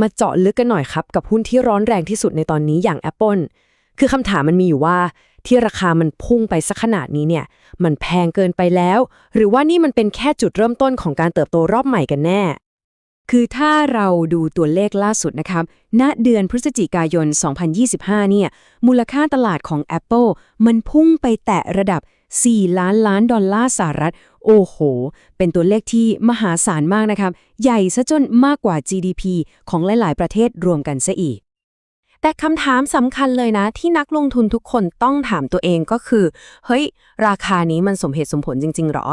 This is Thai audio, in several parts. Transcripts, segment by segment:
มาเจาะลึกกันหน่อยครับ กับหุ้นที่ร้อนแรงที่สุดในตอนนี้อย่าง Apple คือคำถามมันมีอยู่ว่าที่ราคามันพุ่งไปสักขนาดนี้เนี่ย มันแพงเกินไปแล้ว หรือว่านี่มันเป็นแค่จุดเริ่มต้นของการเติบโตรอบใหม่กันแน่ คือถ้าเราดูตัวเลขล่าสุดนะครับ ณ เดือนพฤศจิกายน 2025 เนี่ย มูลค่าตลาดของ Apple มันพุ่งไปแตะระดับ 4 ล้านล้านดอลลาร์สหรัฐ โอ้โห เป็นตัวเลขที่มหาศาลมากนะครับ ใหญ่ซะจนมากกว่า GDP ของหลาย ๆ ประเทศรวมกันซะอีก แต่คำถามสำคัญเลยนะ ที่นักลงทุนทุกคนต้องถามตัวเองก็คือ เฮ้ย ราคานี้มันสมเหตุสมผลจริง ๆ หรอ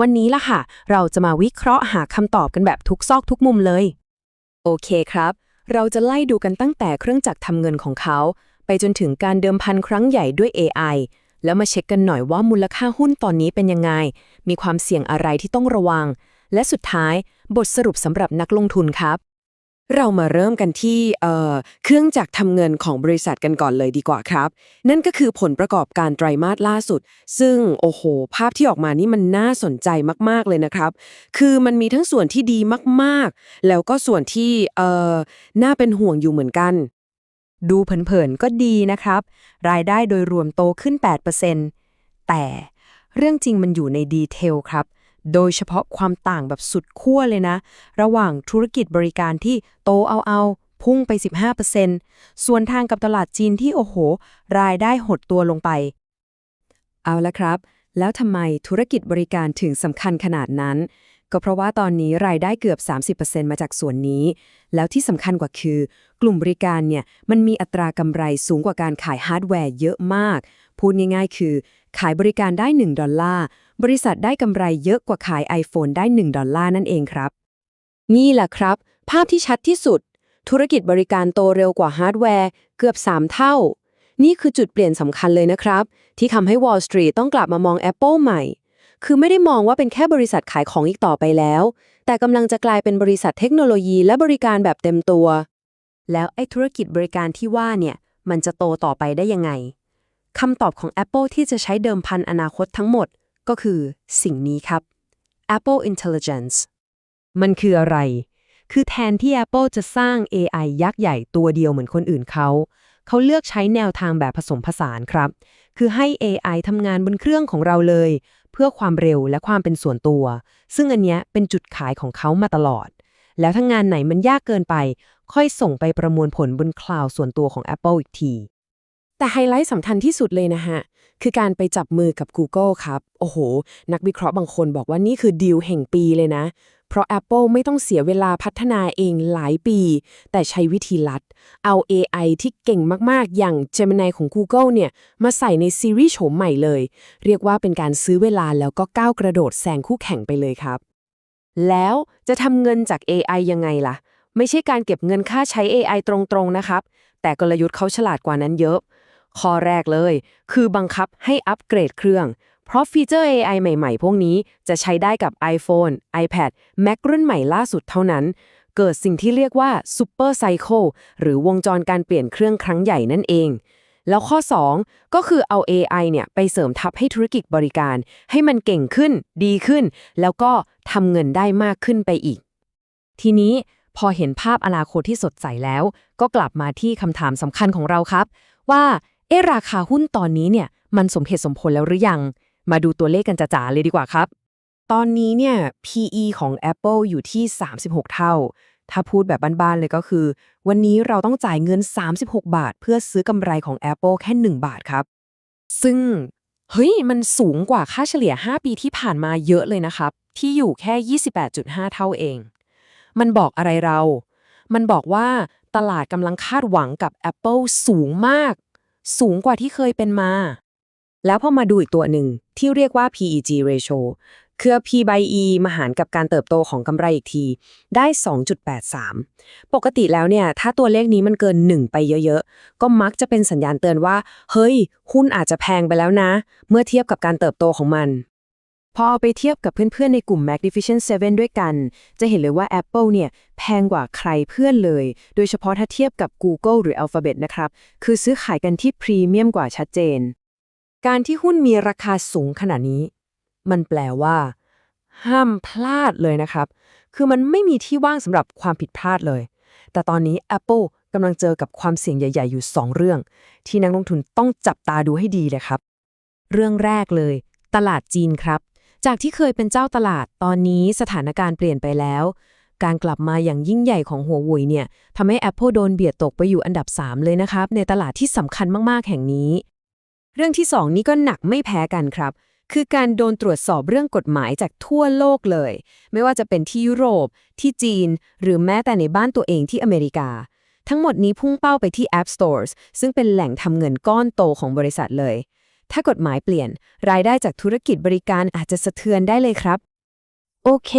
วันนี้ล่ะค่ะ เราจะมาวิเคราะห์หาคำตอบกันแบบทุกซอกทุกมุมเลย โอเคครับ เราจะไล่ดูกันตั้งแต่เครื่องจักรทำเงินของเขา ไปจนถึงการเดิมพันครั้งใหญ่ด้วย AI แล้วมาเช็คกันหน่อยว่ามูลค่าหุ้นตอนนี้เป็นยังไง มีความเสี่ยงอะไรที่ต้องระวัง และสุดท้ายบทสรุปสำหรับนักลงทุนครับ เรามาเริ่มกันที่เอ่อเครื่องจักรทำเงินของบริษัทกันก่อนเลยดีกว่าครับ นั่นก็คือผลประกอบการไตรมาสล่าสุด ซึ่งโอ้โห ภาพที่ออกมานี่มันน่าสนใจมากๆเลยนะครับ คือมันมีทั้งส่วนที่ดีมากๆ แล้วก็ส่วนที่เอ่อน่าเป็นห่วงอยู่เหมือนกัน ดูเผินๆก็ดีนะครับ รายได้โดยรวมโตขึ้น 8%แต่เรื่องจริงมันอยู่ในดีเทลครับ โดยเฉพาะความต่างแบบสุดขั้วเลยนะ ระหว่างธุรกิจบริการที่โตเอาเอาๆพุ่งไป 15%ส่วนทางกับตลาดจีนที่โอ้โห รายได้หดตัวลงไป เอาละครับ แล้วทำไมธุรกิจบริการถึงสำคัญขนาดนั้น ก็เพราะว่าตอนนี้รายได้เกือบ 30%มาจากส่วนนี้ แล้วที่สำคัญกว่าคือ กลุ่มบริการเนี่ยมันมีอัตรากำไรสูงกว่าการขายฮาร์ดแวร์เยอะมาก พูดง่ายๆ คือ ขายบริการได้ 1 ดอลลาร์ บริษัทได้กำไรเยอะกว่าขาย iPhone ได้ 1 ดอลลาร์นั่นเองครับ นี่แหละครับ ภาพที่ชัดที่สุด ธุรกิจบริการโตเร็วกว่าฮาร์ดแวร์เกือบ 3 เท่า นี่คือจุดเปลี่ยนสำคัญเลยนะครับ ที่ทำให้ Wall Street ต้องกลับมามอง Apple ใหม่ คือไม่ได้มองว่าเป็นแค่บริษัทขายของอีกต่อไปแล้ว แต่กำลังจะกลายเป็นบริษัทเทคโนโลยีและบริการแบบเต็มตัว แล้วไอ้ธุรกิจบริการที่ว่าเนี่ยมันจะโตต่อไปได้ยังไงคำตอบของ Apple ที่จะใช้เดิมพันอนาคตทั้งหมด ก็คือสิ่งนี้ครับ Apple Intelligence มันคืออะไร คือแทนที่ Apple จะสร้าง AI ยักษ์ใหญ่ตัวเดียวเหมือนคนอื่นเขา เขาเลือกใช้แนวทางแบบผสมผสานครับ คือให้ AI ทำงานบนเครื่องของเราเลย พื่อความเร็วและความเป็นส่วนตัว ซึ่งอันเนี้ยเป็นจุดขายของเขามาตลอด แล้วถ้างานไหนมันยากเกินไป ค่อยส่งไปประมวลผลบนคลาวด์ส่วนตัวของ Apple อีกที แต่ไฮไลท์สำคัญที่สุดเลยนะฮะ คือการไปจับมือกับ Google ครับ โอ้โห นักวิเคราะห์บางคนบอกว่านี่คือดีลแห่งปีเลยนะ เพราะ Apple ไม่ต้องเสียเวลาพัฒนาเองหลายปี แต่ใช้วิธีลัด เอา AI ที่เก่งมากๆ อย่าง Gemini ของ Google เนี่ย มาใส่ในซีรีส์โฉมใหม่เลย เรียกว่าเป็นการซื้อเวลาแล้วก็ก้าวกระโดดแซงคู่แข่งไปเลยครับ แล้วจะทำเงินจาก AI ยังไงล่ะ ไม่ใช่การเก็บเงินค่าใช้ AI ตรงๆ นะครับ แต่กลยุทธ์เขาฉลาดกว่านั้นเยอะ ข้อแรกเลย คือบังคับให้อัปเกรดเครื่อง เพราะฟีเจอร์ AI ใหม่ ๆ พวกนี้จะใช้ได้กับ iPhone, iPad, Mac รุ่นใหม่ล่าสุดเท่านั้น เกิดสิ่งที่เรียกว่า Super Cycle หรือวงจรการเปลี่ยนเครื่องครั้งใหญ่นั่นเอง แล้วข้อ 2 ก็คือเอา AI เนี่ยไปเสริมทับให้ธุรกิจบริการ ให้มันเก่งขึ้น ดีขึ้น แล้วก็ทำเงินได้มากขึ้นไปอีก ทีนี้พอเห็นภาพอนาคตที่สดใสแล้ว ก็กลับมาที่คำถามสำคัญของเราครับ ว่าเอราคาหุ้นตอนนี้เนี่ยมันสมเหตุสมผลแล้วหรือยัง มาดูตัวเลขกันจ๋าๆเลยดีกว่าครับ ตอนนี้เนี่ย PE ของ Apple อยู่ที่ 36 เท่า ถ้าพูดแบบบ้านๆเลยก็คือ วันนี้เราต้องจ่ายเงิน 36 บาท เพื่อซื้อกำไรของ Apple แค่ 1 บาทครับ ซึ่ง เฮ้ย มันสูงกว่าค่าเฉลี่ย 5 ปีที่ผ่านมาเยอะเลยนะครับ ที่อยู่แค่ 28.5 เท่าเอง มันบอกอะไรเรา มันบอกว่าตลาดกำลังคาดหวังกับ Apple สูงมาก สูงกว่าที่เคยเป็นมา แล้วพอมาดูอีกตัวหนึ่งที่เรียกว่า PEG ratio คือ P by E มาหารกับการเติบโตของกำไรอีกที ได้ 2.83 ปกติแล้วเนี่ย ถ้าตัวเลขนี้มันเกิน 1 ไปเยอะๆ ก็มักจะเป็นสัญญาณเตือนว่า เฮ้ย หุ้นอาจจะแพงไปแล้วนะ เมื่อเทียบกับการเติบโตของมัน พอเอาไปเทียบกับเพื่อนๆ ในกลุ่ม Magnificent 7 ด้วยกัน จะเห็นเลยว่า Apple เนี่ย แพงกว่าใครเพื่อนเลย โดยเฉพาะถ้าเทียบกับ Google หรือ Alphabet นะครับ คือซื้อขายกันที่พรีเมียมกว่าชัดเจน การที่หุ้นมีราคาสูงขนาดนี้ มันแปลว่า ห้ามพลาดเลยนะครับ คือมันไม่มีที่ว่างสำหรับความผิดพลาดเลย แต่ตอนนี้ Apple กำลังเจอกับความเสี่ยงใหญ่ ๆ อยู่ 2 เรื่อง ที่นักลงทุนต้องจับตาดูให้ดีเลยครับ เรื่องแรกเลย ตลาดจีนครับ จากที่เคยเป็นเจ้าตลาด ตอนนี้สถานการณ์เปลี่ยนไปแล้ว การกลับมาอย่างยิ่งใหญ่ของหัวว่ยเนี่ยทำให้ Apple โดนเบียดตกไปอยู่อันดับ 3 เลยนะครับ ในตลาดที่สำคัญมากๆแห่งนี้ เรื่องที่2นี้ก็หนักไม่แพ้กันครับ คือการโดนตรวจสอบเรื่องกฎหมายจากทั่วโลกเลย ไม่ว่าจะเป็นที่ยุโรป ที่จีน หรือแม้แต่ในบ้านตัวเองที่อเมริกา ทั้งหมดนี้พุ่งเป้าไปที่ App Stores ซึ่งเป็นแหล่งทำเงินก้อนโตของบริษัทเลย ถ้ากฎหมายเปลี่ยน รายได้จากธุรกิจบริการอาจจะสะเทือนได้เลยครับ โอเค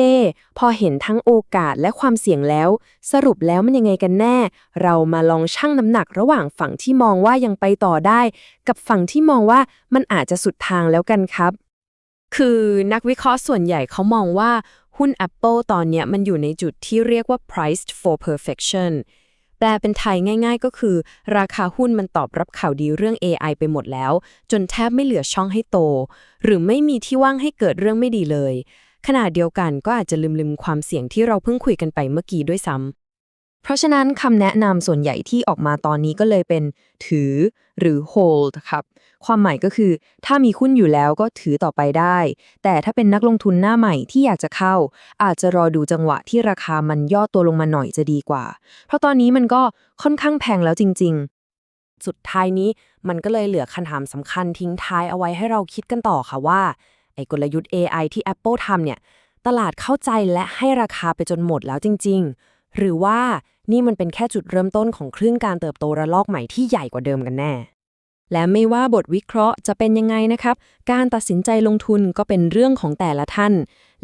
พอเห็นทั้งโอกาสและความเสี่ยงแล้ว สรุปแล้วมันยังไงกันแน่ เรามาลองชั่งน้ำหนักระหว่างฝั่งที่มองว่ายังไปต่อได้ กับฝั่งที่มองว่ามันอาจจะสุดทางแล้วกันครับ คือนักวิเคราะห์ส่วนใหญ่เขามองว่าหุ้น Apple ตอนเนี้ยมันอยู่ในจุดที่เรียกว่า priced for perfection แปลเป็นไทยง่ายๆ ก็คือ ราคาหุ้นมันตอบรับข่าวดีเรื่อง AI ไปหมดแล้ว จนแทบไม่เหลือช่องให้โต หรือไม่มีที่ว่างให้เกิดเรื่องไม่ดีเลย ขณะเดียวกันก็อาจจะลืมๆความเสี่ยงที่เราเพิ่งคุยกันไปเมื่อกี้ด้วยซ้ำ เพราะฉะนั้นคำแนะนำส่วนใหญ่ที่ออกมาตอนนี้ก็เลยเป็นถือหรือ hold ครับ ความหมายก็คือ ถ้ามีหุ้นอยู่แล้วก็ถือต่อไปได้ แต่ถ้าเป็นนักลงทุนหน้าใหม่ที่อยากจะเข้า อาจจะรอดูจังหวะที่ราคามันย่อตัวลงมาหน่อยจะดีกว่า เพราะตอนนี้มันก็ค่อนข้างแพงแล้วจริง ๆสุดท้ายนี้มันก็เลยเหลือคำถามสำคัญทิ้งท้ายเอาไว้ให้เราคิดกันต่อค่ะว่า ไอ้กลยุทธ์ AI ที่ Apple ทำเนี่ย ตลาดเข้าใจและให้ราคาไปจนหมดแล้วจริง ๆ หรือว่านี่มันเป็นแค่จุดเริ่มต้นของคลื่นการเติบโตระลอกใหม่ที่ใหญ่กว่าเดิมกันแน่ และไม่ว่าบทวิเคราะห์จะเป็นยังไงนะครับ การตัดสินใจลงทุนก็เป็นเรื่องของแต่ละท่าน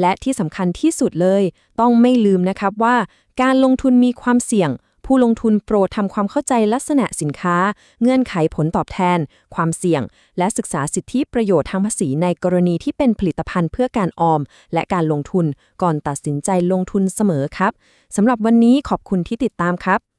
และที่สำคัญที่สุดเลย ต้องไม่ลืมนะครับว่า การลงทุนมีความเสี่ยง ผู้ลงทุนโปรดทำความเข้าใจลักษณะสินค้า เงื่อนไขผลตอบแทน ความเสี่ยง และศึกษาสิทธิประโยชน์ทางภาษีในกรณีที่เป็นผลิตภัณฑ์เพื่อการออม และการลงทุน ก่อนตัดสินใจลงทุนเสมอครับสำหรับวันนี้ขอบคุณที่ติดตามครับ